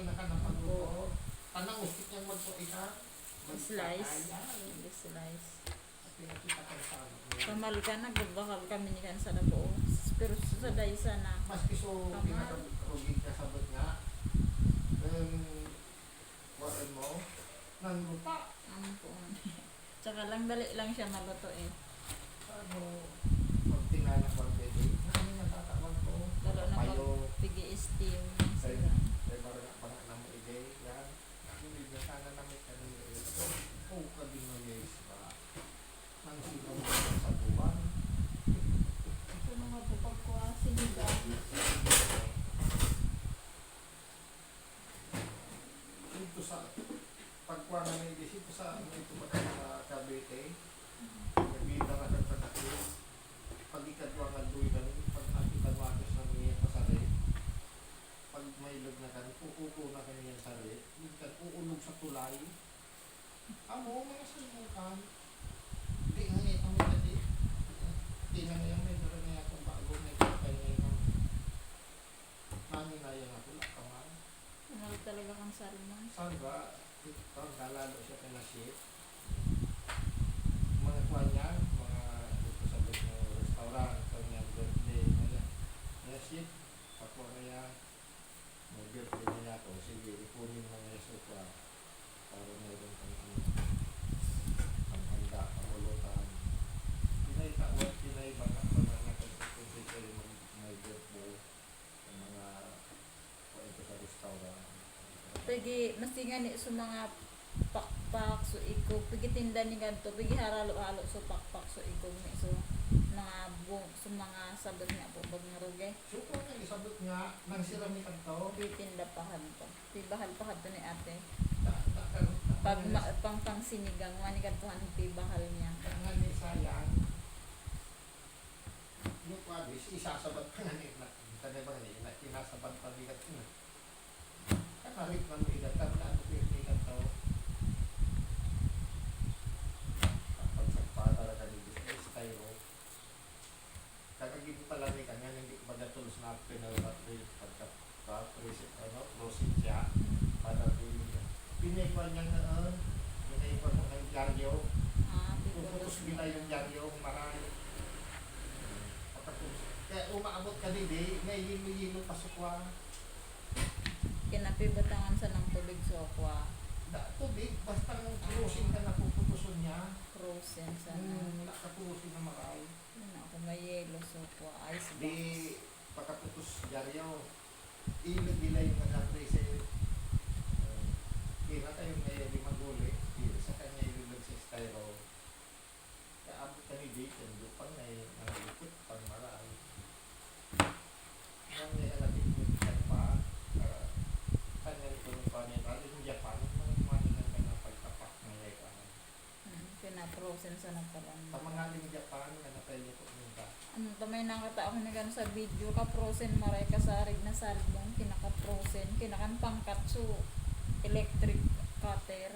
sa nakanapagluto. Tanang ustik niyang magpo ika. Slice. Hindi slice. Ano. Kamal ka, nagbabakal kami ni sa labo. Pero sa daysa na. Mas kiso Tama. pinakagugig ka sabot nga. Ang waran mo, nang lupa. Ano po. Tsaka lang dali lang siya maluto eh. Ano, pag tinala ko ang pwede, nakamin natatawag ko. Lalo na Payo, pigi steam Ay. sila. Kaya parang parang na mo ide, yan. Hindi na sana namin kanina ito. Oh, kabing mo yes ba? Nang sino mo sa buwan. Ito mga po pagkuha sinigang. Dito sa pagkuha na may dito sa ano ito ba sa Cavite. Nagbita na kang pagkakit. Pag ikadwa nga duwi na rin, pag ikadwa ka sa mga pasari. Pag may log na kan, uupo na kanya sa rin. Yung kan, uulog sa tulay. Amo, mga salmong kan. Di nga ngayon kami tadi. Di na ngayon may dara ngayon akong bago. May kapay ngayon kami. Mami na ako. Kamal talaga kang salmon. Sandra, ito, galalo siya kay na ship. Mga kuha niya, mga dito sa na restaurant, ito niya, birthday, mga mga ship, pakuha niya, may birthday niya to, sige, ipunin niya sa kuha, para meron kang ano, ang handa, kamulutan. Pinay tawag, pinay baka pa na nakasipin kayo mag may birthday, sa mga kuha ito sa restaurant. Pigi, masinga ni sa mga pakpak so iko pigi tinda ni ganto pigi haralo-halo so pakpak so iko ni so mga bung so mga sabot nga po bag nga ruge Suko nga isabot nga nang sirami kanto. pigi tinda pa to pibahal pa to ni ate pag ma, pang pang sinigang wani ganto han pibahal niya nga ni sayang. Yung kwabis isasabat pa nga ni na. Kada ba ni na kinasabat pa bigat na. Ano? Closing siya. para pinaypan niya na uh, pinaypan mo ng dyaryo ah puputos bila yung dyaryo marami. Kaya umaabot ka din eh. May yilo-yilo pa sa kwa kinapibatangan sa ng tubig aqua da tubig. Basta nang cruising ka na puputuson niya. Frozen sa hmm, nakapusin na maray yun ako may yelo aqua ice di box. pagkaputos dyaryo ilog nila yung naka-preset uh, kina kayo ngayon di maguli di sa kanya ilulog sa styro kaya abot ka ni Bacon do pang na nangikot pang marami nang may alapit mo ka pa uh, kanya rin ko pa niya lalo yung Japan mga kumaningan ka ng pagtapak na yay ka hmm, pina-frozen sa nagkaroon sa mga aling Japan na napelyo ko nung ka ano tamay nakata ako na sa video. Ka frozen maray kasarig na salmon kinaka frozen kinakan pangkatsu electric cutter